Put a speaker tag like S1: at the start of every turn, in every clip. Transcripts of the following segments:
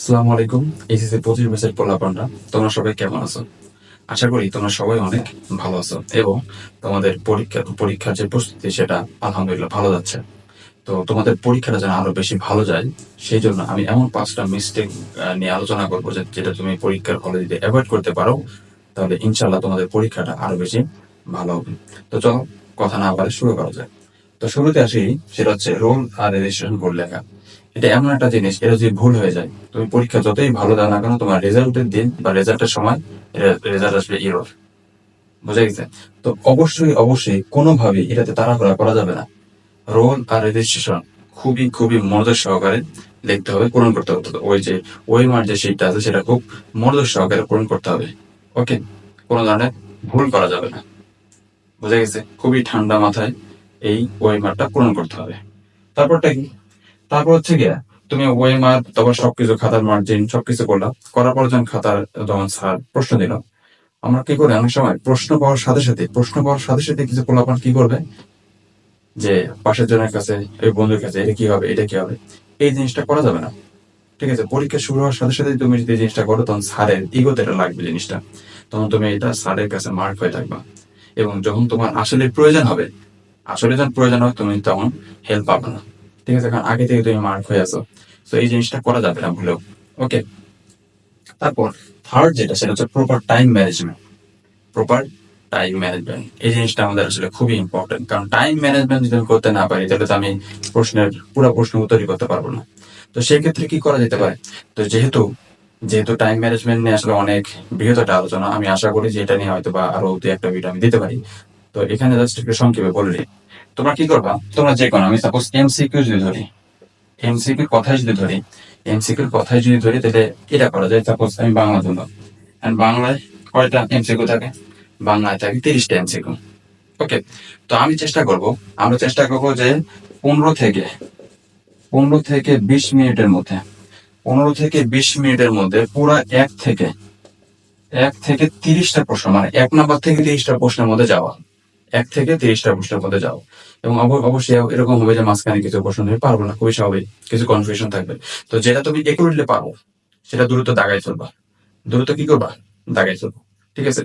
S1: আসসালামু আলাইকুম এসএসসি পঁচিশ ব্যাচের পোলাপানরা তোমরা সবাই কেমন আছো? আশা করি তোমরা সবাই অনেক ভালো আছো এবং তোমাদের পরীক্ষা পরীক্ষার যে প্রস্তুতি, সেটা আলহামদুলিল্লাহ ভালো যাচ্ছে। তো তোমাদের পরীক্ষাটা যেন আরও বেশি ভালো যায়, সেই জন্য আমি এমন পাঁচটা মিস্টেক নিয়ে আলোচনা করব যেটা তুমি পরীক্ষার হলে যদি অ্যাভয়েড করতে পারো, তাহলে ইনশাল্লাহ তোমাদের পরীক্ষাটা আরও বেশি ভালো হবে। তো চলো, কথা না বলে শুরু করা যায় তো শুরুতে আসি, সেটা হচ্ছে রোল আর রেজিস্ট্রেশন কোড লেখা। এটা এমন একটা জিনিস, এটা যদি ভুল হয়ে যায়, তুমি পরীক্ষা যতই ভালো দাও না কেন, তোমার রেজাল্টের দিন বা রেজাল্টের সময় রেজাল্ট আসবে ইরোর বুঝা গেছে? তো অবশ্যই অবশ্যই কোনোভাবেই এটাতে তাড়াহুড়া করা যাবে না। রোল আর রেজিস্ট্রেশন খুবই খুবই মনোযোগ সহকারে দেখতে হবে, পূরণ করতে হবে। ওই যে, ওই মার যে সিটটা আছে, সেটা খুব মনোযোগ সহকারে পূরণ করতে হবে। ওকে কোনো ধরনের ভুল করা যাবে না। বুঝা গেছে? খুবই ঠান্ডা মাথায় এই ওই মারটা পূরণ করতে হবে। তারপরটা কি? তারপর হচ্ছে গিয়ে তুমি ওয়েমার তারপর সবকিছু খাতার মার্জিন সবকিছু করলা। করার পর যখন খাতার যখন স্যার প্রশ্ন দিল, আমরা কি করি? অনেক সময় প্রশ্ন পাওয়ার সাথে সাথে, প্রশ্ন পাওয়ার সাথে সাথে কিছু পোলাপান কি করবে? যে পাশের জনের কাছে এই বন্ধুর কাছে, এটা কি হবে, এটা কি হবে? এই জিনিসটা করা যাবে না। ঠিক আছে, পরীক্ষা শুরু হওয়ার সাথে সাথে তুমি যদি জিনিসটা করো, তখন স্যারের ইগোতে এটা লাগবে জিনিসটা। তখন তুমি এটা স্যারের কাছে মার্ক হয়ে থাকবা। এবং যখন তোমার আসলে প্রয়োজন হবে, আসলে যখন প্রয়োজন হবে, তুমি তখন হেল্প পাবে না। ঠিক আছে, কারণ আগে থেকে তুমি মার্ক হয়ে আছো। তো এই জিনিসটা করা যাবে না ভুলেও। ওকে তারপর থার্ড যেটা, সেটা হচ্ছে proper time management proper time management এই জিনিসটা আমাদের আসলে খুবই ইম্পর্টেন্ট কারণ টাইম ম্যানেজমেন্ট যদি করতে না পারি, তাহলে তো আমি প্রশ্নের, পুরো প্রশ্ন উত্তরই করতে পারব না। তো সেই ক্ষেত্রে কি করা যেতে পারে? তো যেহেতু যেহেতু টাইম ম্যানেজমেন্ট নিয়ে আসলে অনেক বৃহৎ একটা আলোচনা, আমি আশা করি যে এটা নিয়ে হয়তো বা আরও দু একটা ভিডিও আমি দিতে পারি। তো এখানে জাস্ট একটু সংক্ষেপে বলে দিই। তোমরা কি করবা? তোমরা যে কোনো, আমি সাপোজ এমসিকিউ যদি ধরি এমসিকিউর কথাই যদি ধরি এমসিকিউর কথাই যদি ধরি, তাহলে এটা করা যায়। সাপোজ আমি বাংলা ধরলাম And বাংলায় কয়টা এমসিকিউ থাকে? বাংলায় থাকে তিরিশটা এমসিকিউ ওকে তো আমি চেষ্টা করব, আমরা চেষ্টা করব যে পনেরো থেকে পনেরো থেকে বিশ মিনিটের মধ্যে, পনেরো থেকে বিশ মিনিটের মধ্যে পুরো এক থেকে এক থেকে তিরিশটা প্রশ্ন মানে এক নাম্বার থেকে তিরিশটা প্রশ্নের মধ্যে যাওয়া। এক থেকে তিরিশটা প্রশ্নের মধ্যে যাও। এবং অব- অবশ্যই এরকম হবে যে মাঝখানে কিছু প্রশ্ন তুমি পারব না, খুবই স্বাভাবিক, কিছু কনফিউশন থাকবে। তো যেটা তুমি একুরেটলি পারো, সেটা দ্রুত দাগাই চলবা। দ্রুত কি করবা? দাগাই চলবো, ঠিক আছে?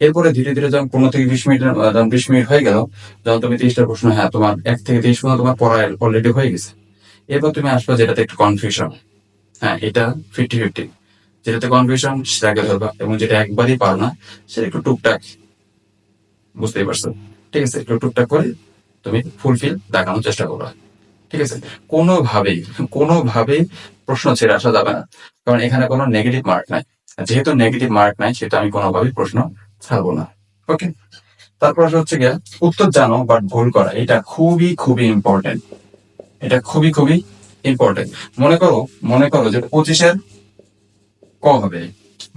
S1: এরপরে ধীরে ধীরে যখন পনেরো থেকে বিশ মিনিট বিশ মিনিট হয়ে গেল, যখন তুমি তিরিশটা প্রশ্ন হ্যাঁ তোমার এক থেকে তিরিশ পর্যন্ত তোমার পড়া অলরেডি হয়ে গেছে। এরপর তুমি আসবে যেটাতে একটু কনফিউশন হ্যাঁ এটা ফিফটি ফিফটি যেটাতে কনফিউশন সেটাকে ধরবা, এবং যেটা একবারই পারো না, সেটা একটু টুকটাক বুঝতেই পারছ। ঠিক আছে, একটু টুকটাক করে তুমি ফুলফিল দেখানোর চেষ্টা করো ঠিক আছে, কোনোভাবেই কোনোভাবেই প্রশ্ন ছেড়ে আসা যাবে না। কারণ এখানে কোনো নেগেটিভ মার্ক নাই। যেহেতু নেগেটিভ মার্ক নাই, সেটা আমি কোনোভাবেই প্রশ্ন ছাড়বো না। ওকে তারপর হচ্ছে গিয়ে, উত্তর জানো বাট ভুল করা। এটা খুবই খুবই ইম্পর্টেন্ট এটা খুবই খুবই ইম্পর্টেন্ট মনে করো মনে করো যে পঁচিশের ক হবে।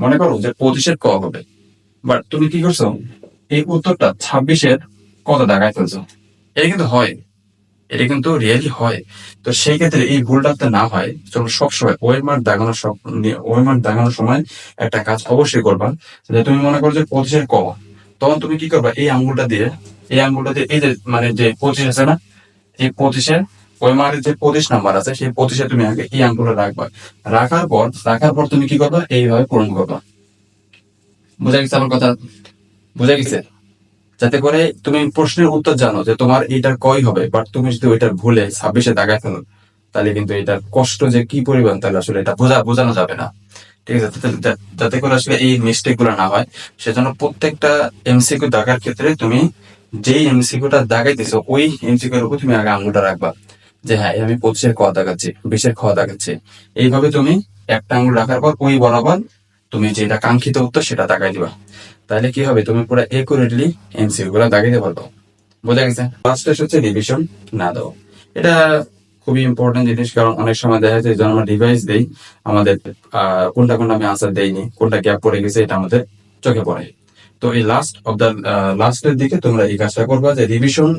S1: মনে করো যে পঁচিশের ক হবে। বাট তুমি কি করছ? এই উত্তরটা ছাব্বিশের কত দেখায় ফেলছো। এটা কিন্তু হয়। এটা কিন্তু রিয়েলি হয়। তো সেই ক্ষেত্রে এই ভুলটা না হয়, চলো সবসময় ওয়ের মার্ক দাগানোর সব ওয়ের মার্ক দাগানোর সময় একটা কাজ অবশ্যই করবা। যে তুমি মনে করো যে পঁচিশের ক, তখন তুমি কি করবা? এই আঙ্গুলটা দিয়ে, এই আঙ্গুলটা দিয়ে, এই যে মানে যে পঁচিশ আছে না, এই পঁচিশের ওই মার্কের যে পঁচিশ নাম্বার আছে, সেই পঁচিশে তুমি আগে এই আঙ্গুলটা রাখবা। রাখার পর রাখার পর তুমি কি করবা? এইভাবে পূরণ করবা। বুঝা গেছে আমার কথা? বুঝা গেছে? যাতে করে তুমি প্রশ্নের উত্তর জানো যে তোমার এইটার কয় হবে বাট তুমি যদি ওইটার ভুলে ছাব্বিশে দাগায় ফেলো তাহলে কিন্তু এটার কষ্ট যে কি পরিমাণ, তাহলে আসলে এটা বোঝা বোঝানো যাবে না। ঠিক আছে, যাতে- করে আসলে এই মিস্টেকগুলো না হয়। সেজন্য প্রত্যেকটা এমসিকিউ দাগার ক্ষেত্রে তুমি যেই এমসিকিউটা দাগাইতেছো, ওই এমসিকিউর উপর তুমি আগে আঙুলটা রাখবা। যে হ্যাঁ আমি পঁচিশের খ দাগাচ্ছি, বিশের খ দাগাচ্ছি। এইভাবে তুমি একটা আঙুল রাখার পর ওই বরাবর তুমি যেটা কাঙ্ক্ষিত উত্তর সেটা দাগাই দিবা। তাহলে কি হবে? তুমি পুরো একুরেটলি এমসিকিউ গুলো দাগাইতে পারব বোঝা গেছে? ফার্স্ট হচ্ছে রিভিশন না দাও এটা খুবই ইম্পর্টেন্ট জিনিস, কারণ অনেক সময় দেখা যায় যখন আমরা ডিভাইস দেই, আমাদের কোনটা কোনটা আমি আনসার দেইনি, কোনটা গ্যাপ পড়ে গেছে, এটা আমাদের চোখে পড়ে। তো এই লাস্ট অফ দ্য লাস্টের দিকে তোমরা এই কাজটা করবা যে রিভিশন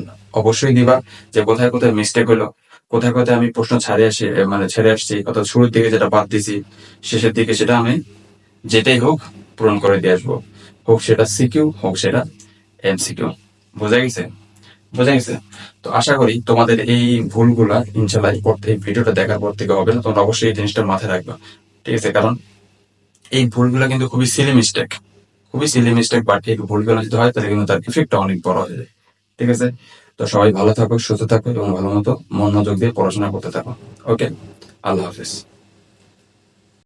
S1: অবশ্যই দিবা, যে কোথায় কোথায় মিস্টেক হলো, কোথায় কোথায় আমি প্রশ্ন ছাড়ে আসি মানে ছেড়ে আসছি, অর্থাৎ শুরুর দিকে যেটা বাদ দিছি, শেষের দিকে সেটা আমি যেটাই হোক পূরণ করে দিয়ে আসব। হোক সেটা সিকিউ হোক সেটা এমসিকিউ বোঝা গেছে? বোঝা গেছে? তো আশা করি তোমাদের এই ভুলগুলা ইনশাল্লাহ এই পর- এই ভিডিওটা দেখার পর থেকে হবে না, তোমরা অবশ্যই এই জিনিসটা মাথায় রাখবা। ঠিক আছে? কারণ এই ভুলগুলো কিন্তু খুবই সিলি মিস্টেক খুবই সিলি মিস্টেক বাট এই ভুলগুলো যদি হয়, তাহলে কিন্তু তার ইফেক্টটা অনেক বড় হয়ে যায়। ঠিক আছে? তো সবাই ভালো থাকো, সুস্থ থাকো এবং ভালো মতো মনোযোগ দিয়ে পড়াশোনা করতে থাকো। ওকে আল্লাহ হাফিজ।